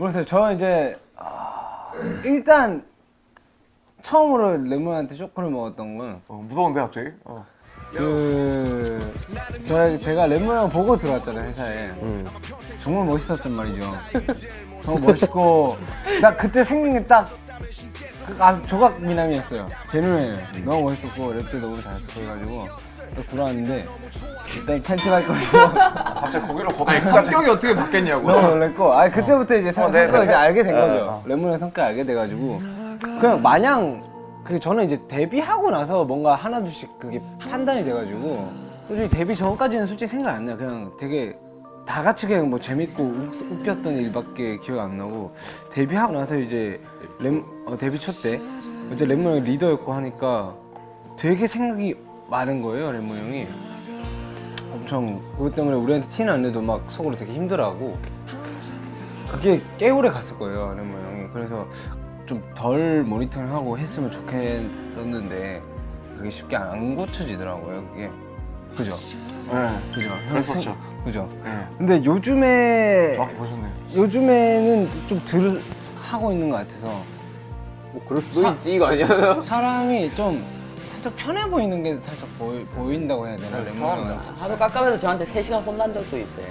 모르겠어요. 저 이제 아, 일단 처음으로 레몬한테 쇼크를 먹었던 건 어, 무서운데 갑자기? 어. 그 저, 제가 레몬 형 보고 들어왔잖아요 회사에. 정말 멋있었단 말이죠. 정말 멋있고 나 그때 생긴 게 딱 그, 아, 조각 미남이었어요. 제 눈에. 너무 멋있었고 랩도 너무 잘했고 그래가지고 딱 들어왔는데 일단 팬티가 입고 있어 갑자기 거기로 거기까지 성격이 어떻게 바뀌었냐고. 너무 놀랬고. 아 그때부터 이제 성- 어, 네, 성격을 네. 이제 알게 된 네, 거죠. 어. 레몬의 성격 알게 돼가지고. 그냥 마냥 그 저는 이제 데뷔하고 나서 뭔가 하나 둘씩 그게 판단이 돼가지고. 솔직히 데뷔 전까지는 솔직히 생각 안 나요. 그냥 되게 다 같이 그냥 뭐 재밌고 웃- 웃겼던 일밖에 기억 안 나고. 데뷔하고 나서 이제 램 어, 데뷔 첫 때. 이제 레몬 형이 리더였고 하니까 되게 생각이 많은 거예요 레몬 형이 엄청 그것 때문에 우리한테 티는 안 내도 막 속으로 되게 힘들어하고 그게 꽤 오래 갔을 거예요 레몬 형이 그래서 좀 덜 모니터링하고 했으면 좋겠었는데 그게 쉽게 안 고쳐지더라고요 그게 그죠 네. 그죠 형 그랬었죠. 생- 그죠 네. 근데 요즘에 정확히 보셨네요. 요즘에는 좀 덜 하고 있는 것 같아서 뭐 그럴 수도 있지 이거 아니야? 사람이 좀 살짝 편해 보이는 게 살짝 보이, 보인다고 해야 되나 레몬 형한테 하루 깎아면서 저한테 3시간 혼난 적도 있어요.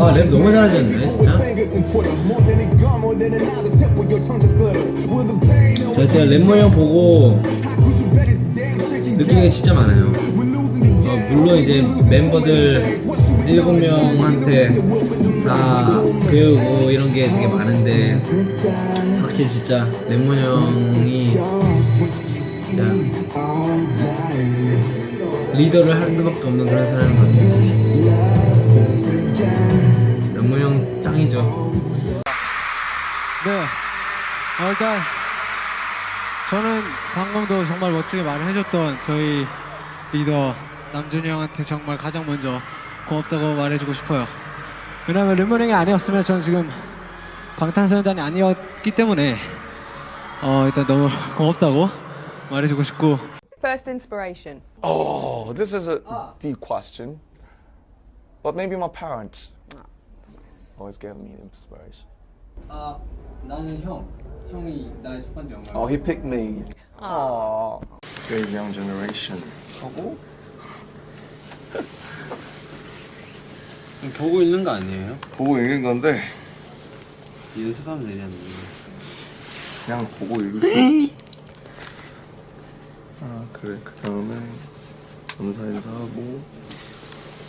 아, 랩 너무 잘하셨네, 진짜. 저 진짜 랩모 형 보고 느끼는 게 진짜 많아요. 어, 물론 이제 멤버들 일곱 명한테 다 배우고 이런 게 되게 많은데 확실히 진짜 랩모 형이 진짜 리더를 할 수밖에 없는 그런 사람인 것 같아요. 랩모 형 짱이죠. 네. 어, 일단 저는 방금도 정말 멋지게 말을 해줬던 저희 리더 남준이 형한테 정말 가장 먼저 고맙다고 말해주고 싶어요. 왜냐면 르몬 형이 아니었으면 저는 지금 방탄소년단이 아니었기 때문에 어, 일단 너무 고맙다고 말해주고 싶고 First inspiration. Oh, this is a deep question. But maybe my parents always gave me inspiration. 아 나는 형 형이 나의 첫 번째 영화 Oh, he picked me. Aww. Very young generation. 하고 보고 있는 거 아니에요? 보고 읽는 건데 연습하면 되잖아요 그냥 보고 읽을 수 있지. 아 그래. 그 다음에 감사 인사하고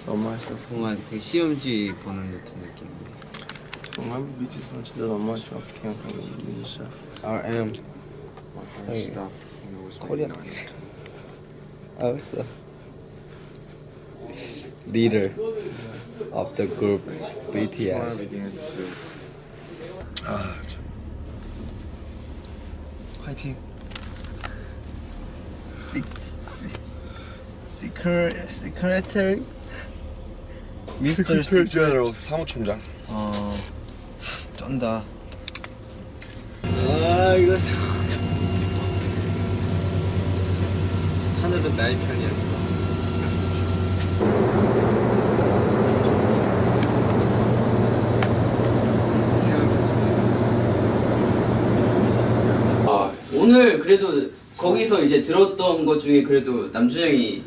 엄마 있어 뭔가 되게 시험지 보는 듯한 느낌인데. 정말 미치선 진짜 엄마 있어 그냥 민샤 RM 코리아. 알았어 Leader of the group BTS 아 참. 화이팅. 시, 시, 시크릿 시크레터리 미스터 세크레터리 사무총장. 어 쩐다. 아 이거 참. 하늘은 나의 편이었어 오늘 그래도 거기서 이제 들었던 것 중에 그래도 남준 형이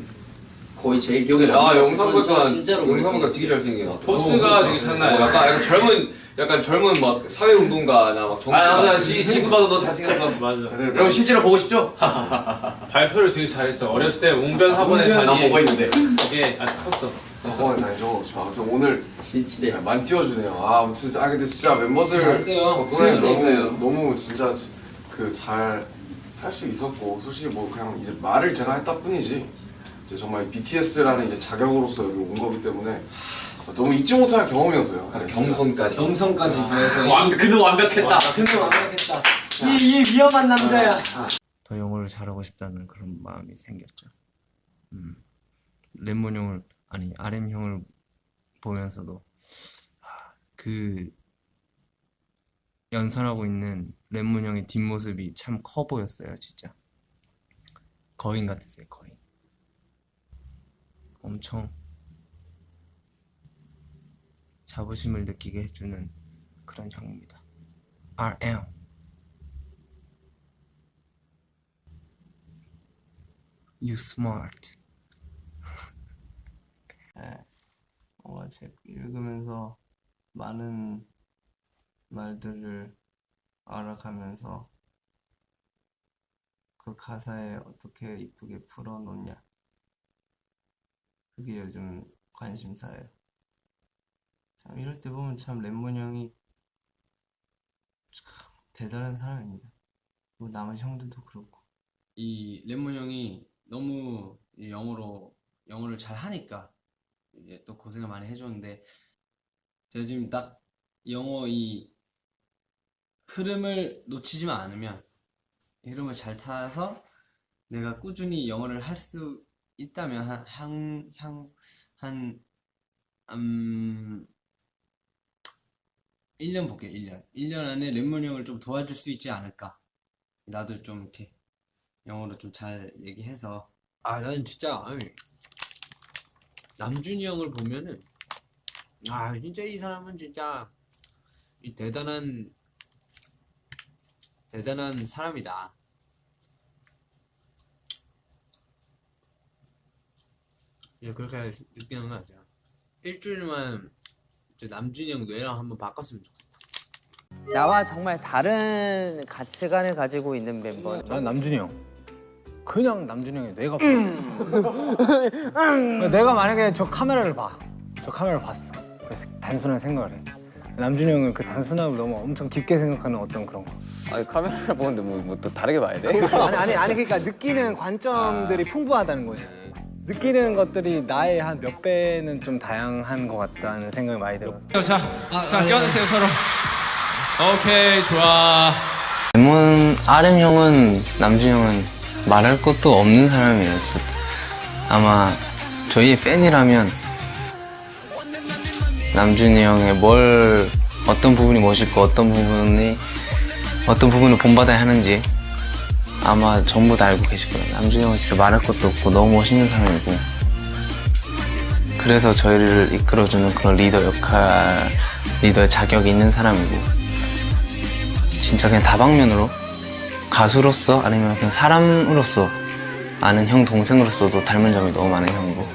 거의 제일 기억에 남는 아 것 같아요. 영상 저는 보니까 진짜로 영상 그랬거든요. 보니까 되게 잘생겨. 포스가 되게 장난 아니야. 약간, 약간 젊은 약간 젊은 막 사회 운동가나 막 정치. 아, 맞아. 지, 지금 봐도 너 잘생겼어. 맞아. 여러분 실제로 보고 싶죠? 발표를 되게 잘했어. 어렸을 때 웅변 학원에 나 다니 보고 있는데. 이게 아주 컸어. 어, 나 이거 저 아무튼 오늘 진- 진짜 많이 띄워주네요. 아, 진짜 아 근데 진짜 멤버들 잘했어요. 덕분에. 너무 너무 진짜 그 잘 할 수 있었고 솔직히 뭐 그냥 이제 말을 제가 했다 뿐이지 이제 정말 BTS라는 이제 자격으로서 여기 온 거기 때문에 너무 잊지 못할 경험이었어요. 네, 진짜. 경선까지. 경성까지 더해서 완, 그는 완벽했다. 근데 완벽했다 이, 이 위험한 남자야 더 영어를 잘하고 싶다는 그런 마음이 생겼죠. 음. 랩몬 형을 아니 RM 형을 보면서도 아, 그 연설하고 있는 랩몬 형의 뒷모습이 참 커 보였어요, 진짜. 거인 같으세요, 거인. 엄청 자부심을 느끼게 해주는 그런 형입니다. RM You smart. 네, 책 읽으면서 많은 말들을 알아가면서 그 가사에 어떻게 이쁘게 풀어놓냐. 그게 요즘 관심사예요. 참 이럴 때 보면 참 랩몬 형이 참 대단한 사람입니다. 뭐 남은 형들도 그렇고. 이 랩몬 형이 너무 이 영어로 영어를 잘 하니까 이제 또 고생을 많이 해줬는데 제가 지금 딱 영어 이 흐름을 놓치지만 않으면 이 흐름을 잘 타서 내가 꾸준히 영어를 할 수 있다면 한한 한 음, 1년 볼게요, 1년. 1년 안에 랩몬 형을 좀 도와줄 수 있지 않을까. 나도 좀 이렇게 영어로 좀 잘 얘기해서. 아, 나는 진짜, 아니, 남준이 형을 보면은, 아, 진짜 이 사람은 진짜, 이 대단한, 대단한 사람이다. 예, 그렇게 느끼는 거 같아요. 일주일만 저 남준이 형 뇌랑 한번 바꿨으면 좋겠다. 나와 정말 다른 가치관을 가지고 있는 멤버. 난 남준이 형. 그냥 남준이 형이 뇌가 내가 만약에 저 카메라를 봐. 저 카메라를 봤어. 그래서 단순한 생각을 해. 남준이 형은 그 단순함을 너무 엄청 깊게 생각하는 어떤 그런 거. 아니 카메라를 보는데 뭐 또 다르게 봐야 돼? 아니 아니 아니 그러니까 느끼는 관점들이 풍부하다는 거지. 느끼는 것들이 나의 한 몇 배는 좀 다양한 것 같다는 생각이 많이 들어서. 자, 자 껴주세요 서로. 오케이 좋아. 레몬 RM 형은 남준 형은 말할 것도 없는 사람이에요. 진짜. 아마 저희의 팬이라면 남준이 형의 뭘 어떤 부분이 멋있고 어떤 부분이 어떤 부분을 본받아야 하는지 아마 전부 다 알고 계실 거예요. 남준이 형은 진짜 말할 것도 없고 너무 멋있는 사람이고. 그래서 저희를 이끌어주는 그런 리더 역할, 리더의 자격이 있는 사람이고. 진짜 그냥 다방면으로 가수로서 아니면 그냥 사람으로서 아는 형 동생으로서도 닮은 점이 너무 많은 형이고